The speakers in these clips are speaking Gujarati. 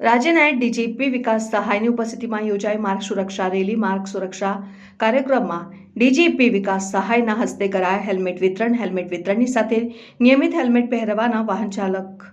રાજ્યના ડીજીપી વિકાસ સહાયની ઉપસ્થિતિમાં યોજાઈ માર્ગ સુરક્ષા રેલી, માર્ગ સુરક્ષા કાર્યક્રમમાં ડીજીપી વિકાસ સહાયના હસ્તે કરાયા હેલ્મેટ વિતરણ. હેલ્મેટ વિતરણની સાથે નિયમિત હેલ્મેટ પહેરવાના વાહન ચાલક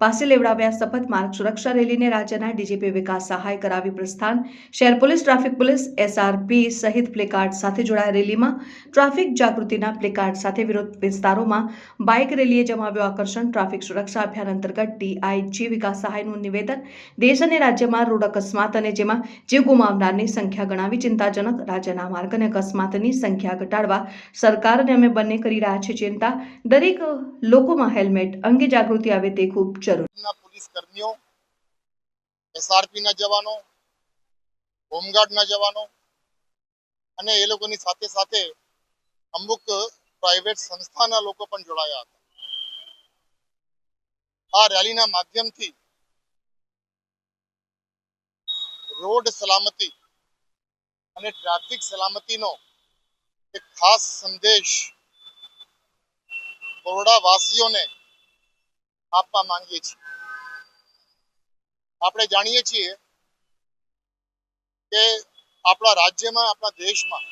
પાસે લેવડાવ્યા શપથ સુરક્ષા રેલીને રાજ્યના ડીજીપી વિકાસ સહાય કરાવી પ્રસ્થાન. શહેર પોલીસ, ટ્રાફિક પોલીસ એસઆરપી સહિત પ્લેકાર્ડ સાથે જોડાયા રેલીમાં. ટ્રાફિક જાગૃતિના પ્લેકાર્ડ સાથે વિરોધ વિસ્તારોમાં બાઇક રેલીએ જમાવ્યો આકર્ષણ. ટ્રાફિક સુરક્ષા અભિયાન અંતર્ગત ડીઆઈજી વિકાસ સહાયનું નિવેદન દેશ અને રાજ્યમાં રોડ અકસ્માત અને જેમાં જીવ ગુમાવનારની સંખ્યા ગણાવી ચિંતાજનક. રાજ્યના માર્ગ અને અકસ્માતની સંખ્યા ઘટાડવા સરકાર અને અમે બંને કરી રહ્યા છીએ ચિંતા. દરેક લોકોમાં હેલ્મેટ અંગે જાગૃતિ આવે તે ખૂબ જરૂરી. પોલીસ કર્મીઓ એસઆરપી ના જવાનો હોમગાર્ડ ના જવાનો અને એ લોકોની સાથે સાથે અમુક પ્રાઇવેટ સંસ્થાના લોકો પણ જોડાયા હતા. આ રેલીના માધ્યમથી રોડ સલામતી અને ટ્રાફિક સલામતીનો એક ખાસ સંદેશ બરોડા વાસીઓને આપવા માંગીએ છીએ. આપણે જાણીએ છીએ કે આપણા રાજ્યમાં, આપણા દેશમાં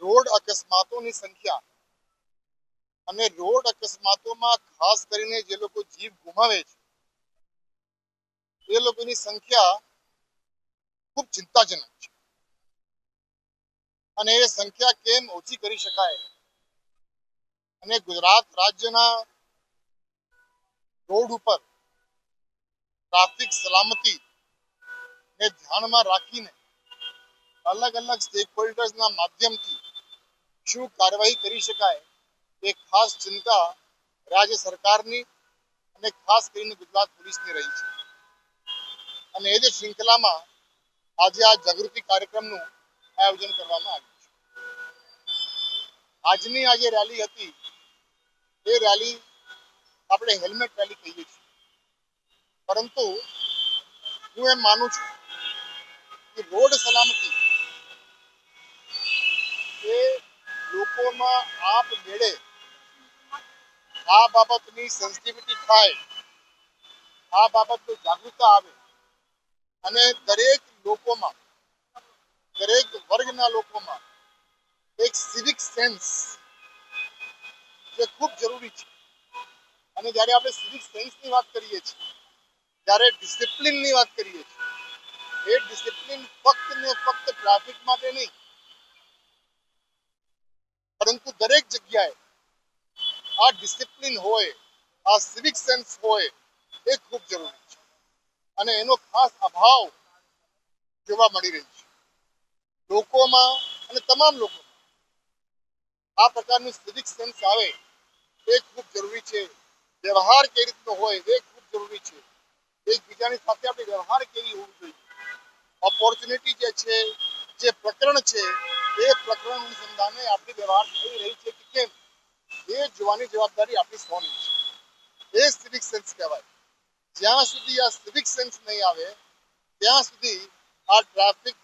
રોડ અકસ્માતોની સંખ્યા અને રોડ અકસ્માતોમાં ખાસ કરીને જે લોકો જીવ ગુમાવે છે, એ લોકોની સંખ્યા ખૂબ ચિંતાજનક છે. અને એ સંખ્યા કેમ ઓછી કરી શકાય? અને ગુજરાત રાજ્યના રોડ ઉપર ટ્રાફિક સલામતી ને ધ્યાનમાં રાખીને અલગ અલગ સ્ટેક હોલ્ડર્સના માધ્યમથી શું કાર્યવાહી કરી શકાય એ ખાસ ચિંતા રાજ્ય સરકારની અને ખાસ કરીને ગુજરાત પોલીસની રહી છે. અને એ જ શૃંખલામાં આજે આ જાગૃતિ કાર્યક્રમનું આયોજન કરવામાં આવ્યું છે. આજની આ જે રેલી હતી, એ રેલી આપણે હેલ્મેટ રેલી કહીએ છીએ. પરંતુ હું એમ માનું છું કે રોડ સલામતી એ લોકોમાં આપ મેળે આ બાબતની સેન્સિટિવિટી થાય, આ બાબતની જાગૃતતા આવે અને દરેક લોકોમાં, દરેક વર્ગના લોકોમાં એક સિવિક સેન્સ જે ખૂબ જરૂરી છે. અને જ્યારે આપણે સિવિક સેન્સની વાત કરીએ છીએ ત્યારે ડિસિપ્લિનની વાત કરીએ છીએ, એ ડિસિપ્લિન ફક્ત ને ફક્ત ટ્રાફિક માટે નહીં, પરંતુ દરેક જગ્યાએ આ ડિસિપ્લિન હોય, આ સિવિક સેન્સ હોય, એ ખૂબ જરૂરી છે. અને એનો ખાસ અભાવ જોવા મળી રહ્યો છે. લોકોમાં અને તમામ લોકોમાં આ પ્રકારનું સિવિક સેન્સ આવે, એ ખૂબ જરૂરી છે. વ્યવહાર કેવી રીતનો હોય એ ખૂબ જરૂરી છે. એકબીજાની સાથે આપણે વ્યવહાર કેવી હોવું જોઈએ? ઓપોર્ચ્યુનિટી જે છે, જે પ્રકરણ છે, એ પ્રકરણ અનુસંધાને આપણી વ્યવહાર થઈ રહી છે કે કેમ? એ જોવાની જવાબદારી આપણી સૌની છે. એ સિવિક સેન્સ કહેવાય. જ્યાં સુધી આ સિવિક સેન્સ નહીં આવે, ત્યાં સુધી આ ટ્રાફિક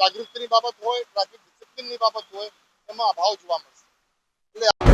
જાગૃતિની બાબત હોય ટ્રાફિક ડિસિપ્લિનની બાબત હોય, એમાં અભાવ જોવા મળશે. એટલે